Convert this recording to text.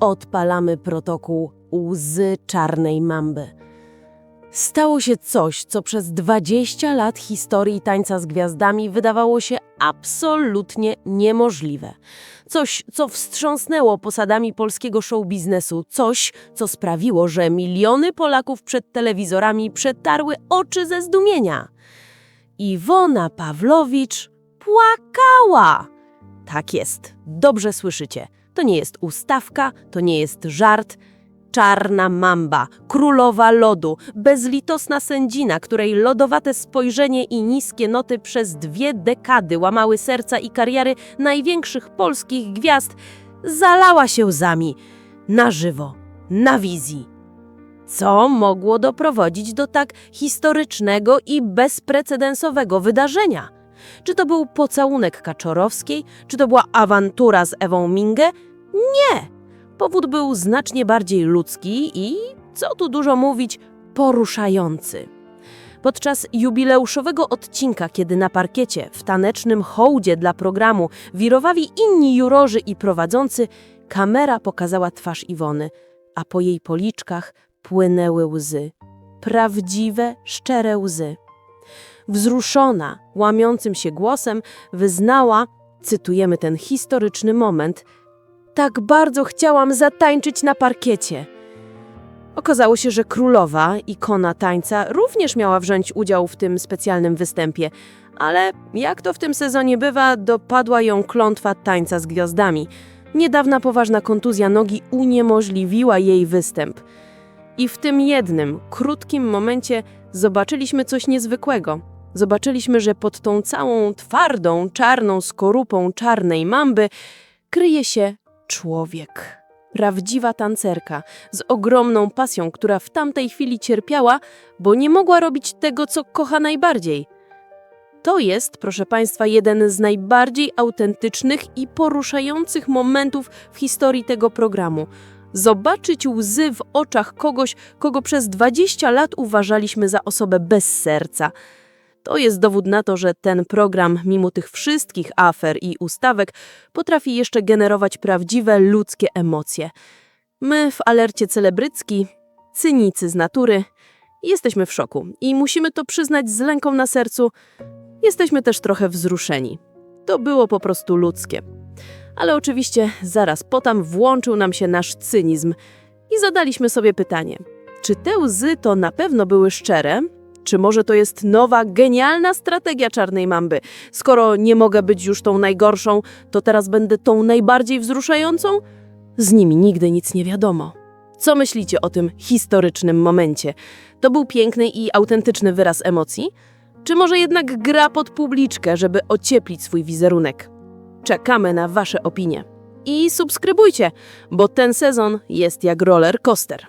odpalamy protokół Łzy Czarnej Mamby. Stało się coś, co przez 20 lat historii tańca z gwiazdami wydawało się absolutnie niemożliwe. Coś, co wstrząsnęło posadami polskiego show biznesu, coś, co sprawiło, że miliony Polaków przed telewizorami przetarły oczy ze zdumienia. Iwona Pawlowicz płakała. Tak jest, dobrze słyszycie. To nie jest ustawka, to nie jest żart. Czarna mamba, królowa lodu, bezlitosna sędzina, której lodowate spojrzenie i niskie noty przez dwie dekady łamały serca i kariery największych polskich gwiazd, zalała się łzami. Na żywo, na wizji. Co mogło doprowadzić do tak historycznego i bezprecedensowego wydarzenia? Czy to był pocałunek Kaczorowskiej? Czy to była awantura z Ewą Mingę? Nie! Powód był znacznie bardziej ludzki i, co tu dużo mówić, poruszający. Podczas jubileuszowego odcinka, kiedy na parkiecie, w tanecznym hołdzie dla programu wirowali inni jurorzy i prowadzący, kamera pokazała twarz Iwony, a po jej policzkach płynęły łzy. Prawdziwe, szczere łzy. Wzruszona, łamiącym się głosem, wyznała, cytujemy ten historyczny moment, tak bardzo chciałam zatańczyć na parkiecie. Okazało się, że królowa, ikona tańca, również miała wziąć udział w tym specjalnym występie, ale jak to w tym sezonie bywa, dopadła ją klątwa tańca z gwiazdami. Niedawna poważna kontuzja nogi uniemożliwiła jej występ. I w tym jednym, krótkim momencie zobaczyliśmy coś niezwykłego. Zobaczyliśmy, że pod tą całą twardą, czarną skorupą czarnej mamby kryje się człowiek. Prawdziwa tancerka z ogromną pasją, która w tamtej chwili cierpiała, bo nie mogła robić tego, co kocha najbardziej. To jest, proszę Państwa, jeden z najbardziej autentycznych i poruszających momentów w historii tego programu. Zobaczyć łzy w oczach kogoś, kogo przez 20 lat uważaliśmy za osobę bez serca. To jest dowód na to, że ten program, mimo tych wszystkich afer i ustawek, potrafi jeszcze generować prawdziwe ludzkie emocje. My w alercie celebrycki, cynicy z natury, jesteśmy w szoku i musimy to przyznać z lęką na sercu. Jesteśmy też trochę wzruszeni. To było po prostu ludzkie. Ale oczywiście zaraz potem włączył nam się nasz cynizm i zadaliśmy sobie pytanie: czy te łzy to na pewno były szczere? Czy może to jest nowa, genialna strategia czarnej mamby? Skoro nie mogę być już tą najgorszą, to teraz będę tą najbardziej wzruszającą? Z nimi nigdy nic nie wiadomo. Co myślicie o tym historycznym momencie? To był piękny i autentyczny wyraz emocji? Czy może jednak gra pod publiczkę, żeby ocieplić swój wizerunek? Czekamy na Wasze opinie. I subskrybujcie, bo ten sezon jest jak roller coaster.